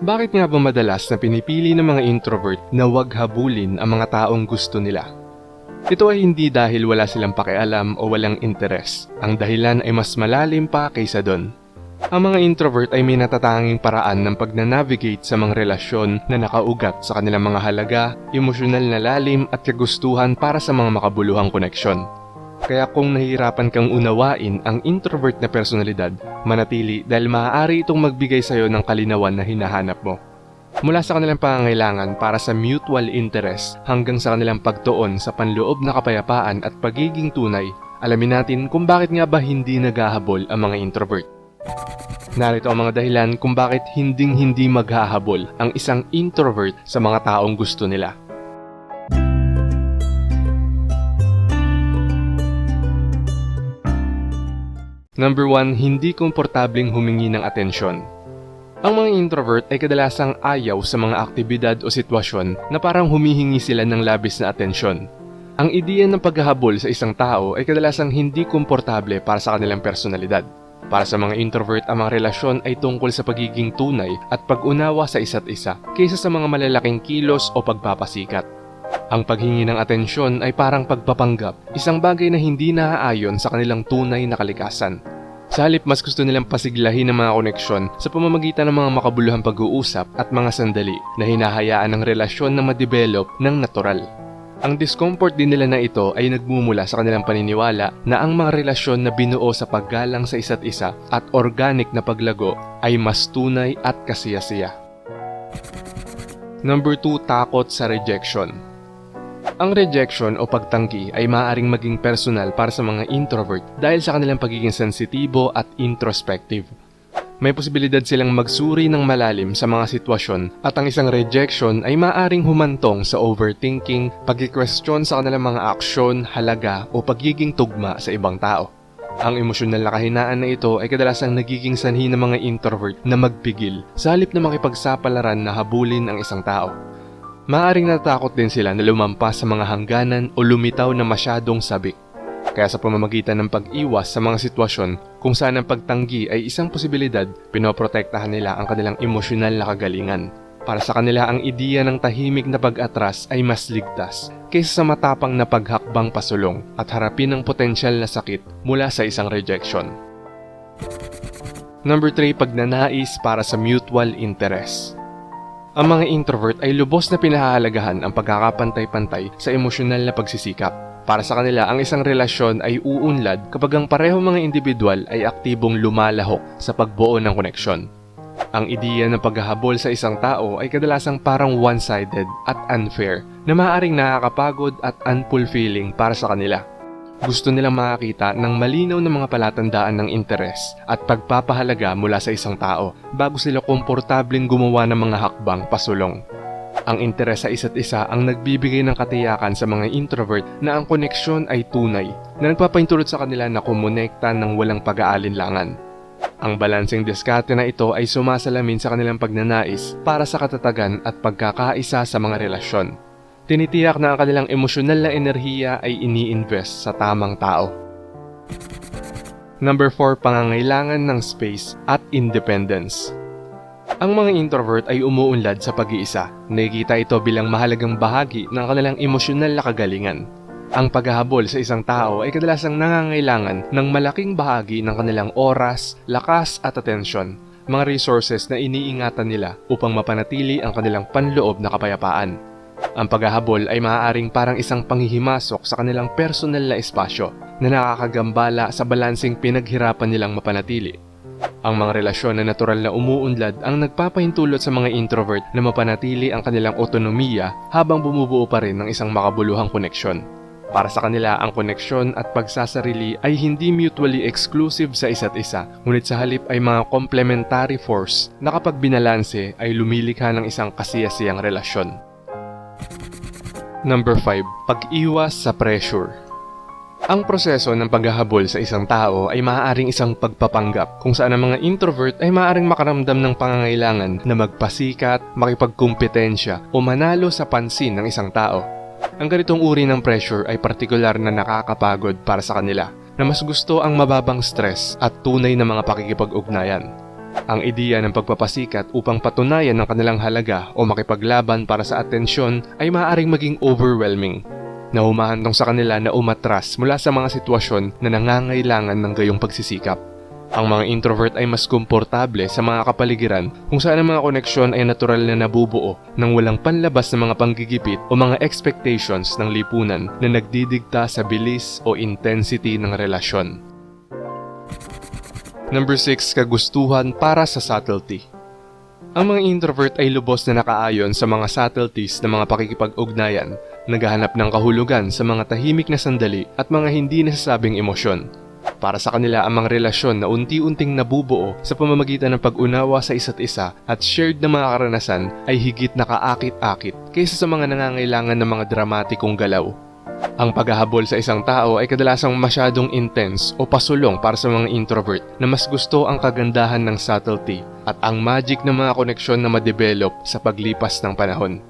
Bakit nga ba madalas na pinipili ng mga introvert na wag habulin ang mga taong gusto nila? Ito ay hindi dahil wala silang pakialam o walang interes. Ang dahilan ay mas malalim pa kaysa doon. Ang mga introvert ay may natatanging paraan ng pagnanavigate sa mga relasyon na nakaugat sa kanilang mga halaga, emosyonal na lalim at kagustuhan para sa mga makabuluhang koneksyon. Kaya kung nahihirapan kang unawain ang introvert na personalidad, manatili dahil maaari itong magbigay sa iyo ng kalinawan na hinahanap mo. Mula sa kanilang pangangailangan para sa mutual interest hanggang sa kanilang pagtuon sa panloob na kapayapaan at pagiging tunay, alamin natin kung bakit nga ba hindi naghahabol ang mga introvert. Narito ang mga dahilan kung bakit hinding-hindi maghahabol ang isang introvert sa mga taong gusto nila. Number 1, hindi komportabling humingi ng atensyon. Ang mga introvert ay kadalasang ayaw sa mga aktibidad o sitwasyon na parang humihingi sila ng labis na atensyon. Ang ideya ng paghahabol sa isang tao ay kadalasang hindi komportable para sa kanilang personalidad. Para sa mga introvert, ang mga relasyon ay tungkol sa pagiging tunay at pag-unawa sa isa't isa kaysa sa mga malalaking kilos o pagpapasikat. Ang paghingi ng atensyon ay parang pagpapanggap, isang bagay na hindi naaayon sa kanilang tunay na kalikasan. Sa halip, mas gusto nilang pasiglahin ang mga koneksyon sa pamamagitan ng mga makabuluhang pag-uusap at mga sandali na hinahayaan ng relasyon na madevelop ng natural. Ang discomfort din nila na ito ay nagmumula sa kanilang paniniwala na ang mga relasyon na binuo sa paggalang sa isa't isa at organic na paglago ay mas tunay at kasiyasiya. Number 2, takot sa rejection. Ang rejection o pagtanggi ay maaaring maging personal para sa mga introvert dahil sa kanilang pagiging sensitibo at introspective. May posibilidad silang magsuri ng malalim sa mga sitwasyon at ang isang rejection ay maaaring humantong sa overthinking, pag-question sa kanilang mga aksyon, halaga o pagiging tugma sa ibang tao. Ang emosyonal na kahinaan na ito ay kadalasang nagiging sanhi ng mga introvert na magpigil sa halip na makipagsapalaran na habulin ang isang tao. Maaring natakot din sila na lumampas sa mga hangganan o lumitaw na masyadong sabik. Kaya sa pamamagitan ng pag-iwas sa mga sitwasyon kung saan ang pagtanggi ay isang posibilidad, pinoprotektahan nila ang kanilang emosyonal na kagalingan. Para sa kanila ang ideya ng tahimik na pag-atras ay mas ligtas kaysa sa matapang na paghakbang pasulong at harapin ang potensyal na sakit mula sa isang rejection. Number 3, pagnanais para sa mutual interest. Ang mga introvert ay lubos na pinahahalagahan ang pagkakapantay-pantay sa emosyonal na pagsisikap. Para sa kanila, ang isang relasyon ay uunlad kapag ang pareho mga individual ay aktibong lumalahok sa pagbuo ng koneksyon. Ang ideya ng paghahabol sa isang tao ay kadalasang parang one-sided at unfair na maaaring nakakapagod at unfulfilling para sa kanila. Gusto nilang makakita ng malinaw na mga palatandaan ng interes at pagpapahalaga mula sa isang tao bago sila komportableng gumawa ng mga hakbang pasulong. Ang interes sa isa't isa ang nagbibigay ng katiyakan sa mga introvert na ang koneksyon ay tunay na nagpapaintulot sa kanila na kumonekta ng walang pag-aalinlangan. Ang balancing diskarte na ito ay sumasalamin sa kanilang pagnanais para sa katatagan at pagkakaisa sa mga relasyon. Tinitiyak na ang kanilang emosyonal na enerhiya ay ini-invest sa tamang tao. Number 4, pangangailangan ng space at independence. Ang mga introvert ay umuunlad sa pag-iisa. Nakikita ito bilang mahalagang bahagi ng kanilang emosyonal na kagalingan. Ang paghahabol sa isang tao ay kadalasang nangangailangan ng malaking bahagi ng kanilang oras, lakas at atensyon, mga resources na iniingatan nila upang mapanatili ang kanilang panloob na kapayapaan. Ang paghahabol ay maaaring parang isang panghihimasok sa kanilang personal na espasyo na nakakagambala sa balansing pinaghirapan nilang mapanatili. Ang mga relasyon na natural na umuunlad ang nagpapahintulot sa mga introvert na mapanatili ang kanilang otonomiya habang bumubuo pa rin ng isang makabuluhang koneksyon. Para sa kanila, ang koneksyon at pagsasarili ay hindi mutually exclusive sa isa't isa, ngunit sa halip ay mga complementary force na kapag binalanse ay lumilikha ng isang kasiyasiyang relasyon. Number 5. Pag-iwas sa pressure. Ang proseso ng paghahabol sa isang tao ay maaaring isang pagpapanggap kung saan ang mga introvert ay maaaring makaramdam ng pangangailangan na magpasikat, makipagkumpetensya o manalo sa pansin ng isang tao. Ang ganitong uri ng pressure ay partikular na nakakapagod para sa kanila na mas gusto ang mababang stress at tunay na mga pakikipag-ugnayan. Ang ideya ng pagpapasikat upang patunayan ang kanilang halaga o makipaglaban para sa atensyon ay maaaring maging overwhelming na humahantong sa kanila na umatras mula sa mga sitwasyon na nangangailangan ng gayong pagsisikap. Ang mga introvert ay mas komportable sa mga kapaligiran kung saan ang mga koneksyon ay natural na nabubuo nang walang panlabas na mga panggigipit o mga expectations ng lipunan na nagdidikta sa bilis o intensity ng relasyon. Number 6, kagustuhan para sa subtlety. Ang mga introvert ay lubos na nakaayon sa mga subtleties ng mga pakikipag-ugnayan, naghahanap ng kahulugan sa mga tahimik na sandali at mga hindi nasasabing emosyon. Para sa kanila ang mga relasyon na unti-unting nabubuo sa pamamagitan ng pag-unawa sa isa't isa at shared na mga karanasan ay higit na kaakit-akit kaysa sa mga nangangailangan ng mga dramatikong galaw. Ang paghahabol sa isang tao ay kadalasang masyadong intense o pasulong para sa mga introvert na mas gusto ang kagandahan ng subtlety at ang magic ng mga koneksyon na madevelop sa paglipas ng panahon.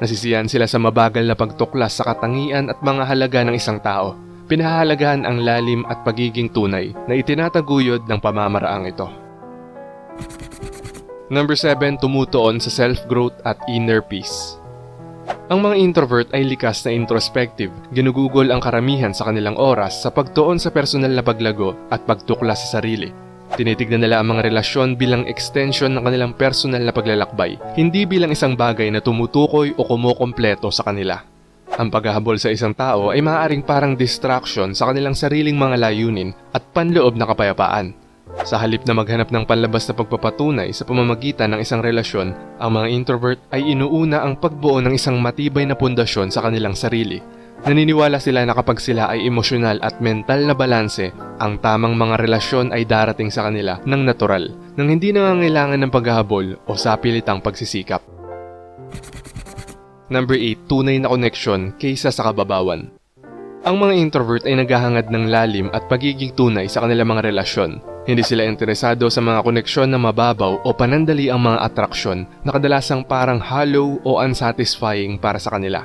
Nasisiyan sila sa mabagal na pagtuklas sa katangian at mga halaga ng isang tao. Pinahahalagahan ang lalim at pagiging tunay na itinataguyod ng pamamaraang ito. Number 7, tumutuon sa self-growth at inner peace. Ang mga introvert ay likas na introspective, ginugugol ang karamihan sa kanilang oras sa pagtuon sa personal na paglago at pagtuklas sa sarili. Tinitignan nila ang mga relasyon bilang extension ng kanilang personal na paglalakbay, hindi bilang isang bagay na tumutukoy o kumukompleto sa kanila. Ang paghahabol sa isang tao ay maaaring parang distraction sa kanilang sariling mga layunin at panloob na kapayapaan. Sa halip na maghanap ng panlabas na pagpapatunay sa pamamagitan ng isang relasyon, ang mga introvert ay inuuna ang pagbuo ng isang matibay na pundasyon sa kanilang sarili. Naniniwala sila na kapag sila ay emosyonal at mental na balanse, ang tamang mga relasyon ay darating sa kanila ng natural, nang hindi nangangailangan ng paghahabol o sapilitang pagsisikap. Number 8, tunay na koneksyon kaysa sa kababawan. Ang mga introvert ay naghahangad ng lalim at pagiging tunay sa kanilang mga relasyon. Hindi sila interesado sa mga koneksyon na mababaw o panandali ang mga atraksyon na kadalasang parang hollow o unsatisfying para sa kanila.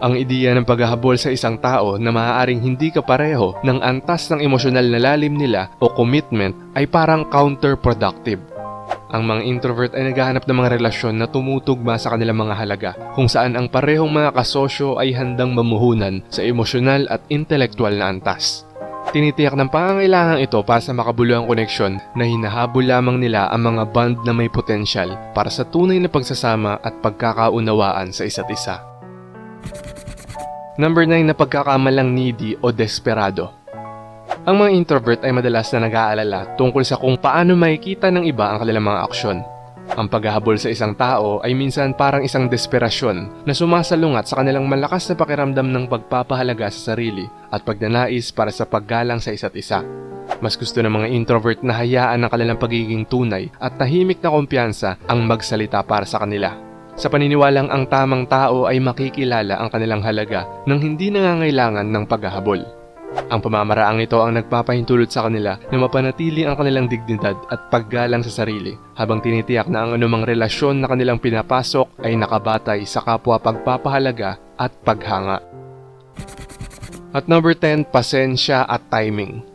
Ang ideya ng paghahabol sa isang tao na maaaring hindi kapareho ng antas ng emosyonal na lalim nila o commitment ay parang counterproductive. Ang mga introvert ay naghahanap ng mga relasyon na tumutugma sa kanilang mga halaga, kung saan ang parehong mga kasosyo ay handang mamuhunan sa emosyonal at intelektual na antas. Tinitiyak ng pangangailangan ito para sa makabuluhang koneksyon na hinahabol lamang nila ang mga bond na may potensyal para sa tunay na pagsasama at pagkakaunawaan sa isa't isa. Number 9 na pagkakamalang needy o desperado. Ang mga introvert ay madalas na nag-aalala tungkol sa kung paano makikita ng iba ang kanilang mga aksyon. Ang paghahabol sa isang tao ay minsan parang isang desperasyon na sumasalungat sa kanilang malakas na pakiramdam ng pagpapahalaga sa sarili at pagnanais para sa paggalang sa isa't isa. Mas gusto ng mga introvert na hayaan ang kanilang pagiging tunay at tahimik na kumpiyansa ang magsalita para sa kanila. Sa paniniwalang ang tamang tao ay makikilala ang kanilang halaga nang hindi nangangailangan ng paghahabol. Ang pamamaraang ito ang nagpapahintulot sa kanila na mapanatili ang kanilang dignidad at paggalang sa sarili habang tinitiyak na ang anumang relasyon na kanilang pinapasok ay nakabatay sa kapwa pagpapahalaga at paghanga. At number 10, pasensya at timing.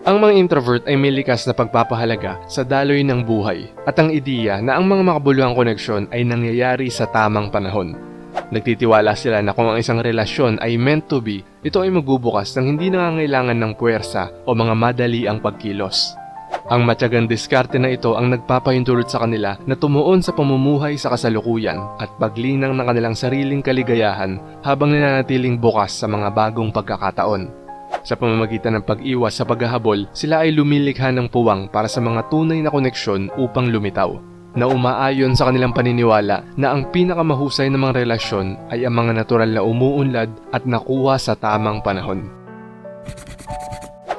Ang mga introvert ay may likas na pagpapahalaga sa daloy ng buhay at ang ideya na ang mga makabuluhang koneksyon ay nangyayari sa tamang panahon. Nagtitiwala sila na kung ang isang relasyon ay meant to be, ito ay magbubukas ng hindi nangangailangan ng puwersa o mga madali ang pagkilos. Ang matyagang diskarte na ito ang nagpapahintulot sa kanila na tumuon sa pamumuhay sa kasalukuyan at paglinang ng kanilang sariling kaligayahan habang nananatiling bukas sa mga bagong pagkakataon. Sa pamamagitan ng pag-iwas sa paghahabol, sila ay lumilikha ng puwang para sa mga tunay na koneksyon upang lumitaw. Na umaayon sa kanilang paniniwala na ang pinakamahusay ng mga relasyon ay ang mga natural na umuunlad at nakuha sa tamang panahon.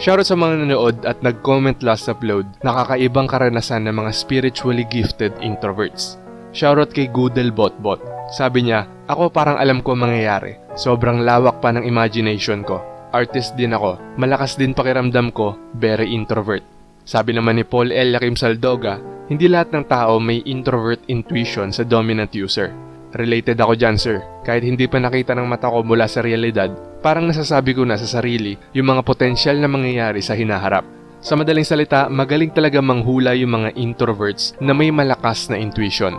Shoutout sa mga nanood at nag-comment last upload na kakaibang karanasan ng mga spiritually gifted introverts. Shoutout kay Goodle Botbot. Sabi niya, ako parang alam ko ang mangyayari. Sobrang lawak pa ng imagination ko. Artist din ako. Malakas din pakiramdam ko, very introvert. Sabi naman ni Paul L. Yakim Saldoga, hindi lahat ng tao may introvert intuition sa dominant user. Related ako dyan sir. Kahit hindi pa nakita ng mata ko mula sa realidad, parang nasasabi ko na sa sarili yung mga potensyal na mangyayari sa hinaharap. Sa madaling salita, magaling talaga manghula yung mga introverts na may malakas na intuition.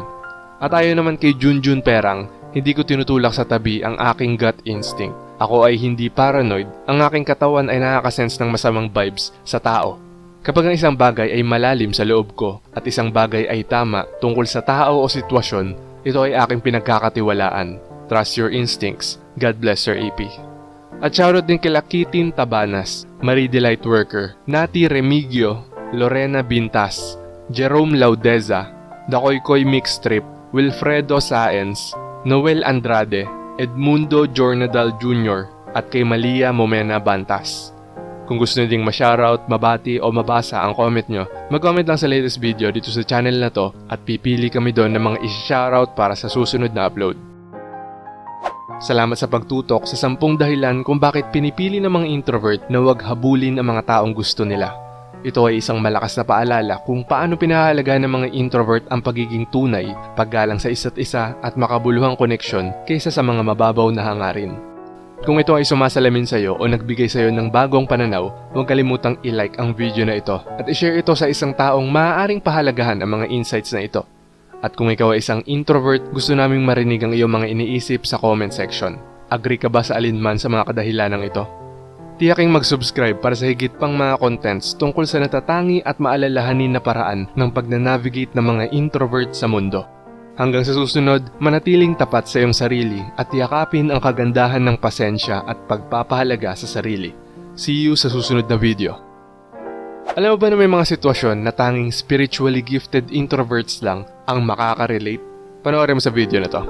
At ayon naman kay Junjun Perang, hindi ko tinutulak sa tabi ang aking gut instinct. Ako ay hindi paranoid, ang aking katawan ay nakakasense ng masamang vibes sa tao. Kapag ang isang bagay ay malalim sa loob ko at isang bagay ay tama tungkol sa tao o sitwasyon, ito ay aking pinagkakatiwalaan. Trust your instincts. God bless Sir AP. At shoutout din kila Kitin Tabanas, Marie Delight Worker, Nati Remigio, Lorena Bintas, Jerome Laudeza, Dakoykoy Mix Trip, Wilfredo Saenz, Noel Andrade, Edmundo Jornadal Jr. at kay Malia Momena Bantas. Kung gusto nyo ding ma-shoutout, mabati o mabasa ang comment nyo, mag-comment lang sa latest video dito sa channel na to at pipili kami doon ng mga isi-shoutout para sa susunod na upload. Salamat sa pagtutok sa sampung dahilan kung bakit pinipili ng mga introvert na huwag habulin ang mga taong gusto nila. Ito ay isang malakas na paalala kung paano pinahalaga ng mga introvert ang pagiging tunay, paggalang sa isa't isa at makabuluhang koneksyon kaysa sa mga mababaw na hangarin. Kung ito ay sumasalamin sa iyo o nagbigay sa iyo ng bagong pananaw, huwag kalimutang i-like ang video na ito at i-share ito sa isang taong maaaring pahalagahan ang mga insights na ito. At kung ikaw ay isang introvert, gusto naming marinig ang iyong mga iniisip sa comment section. Agree ka ba sa alinman sa mga kadahilanang ito? Tiyaking mag-subscribe para sa higit pang mga contents tungkol sa natatangi at maalalahanin na paraan ng pagnanavigate ng mga introvert sa mundo. Hanggang sa susunod, manatiling tapat sa iyong sarili at yakapin ang kagandahan ng pasensya at pagpapahalaga sa sarili. See you sa susunod na video. Alam mo ba na may mga sitwasyon na tanging spiritually gifted introverts lang ang makaka-relate? Panoorin mo sa video na to.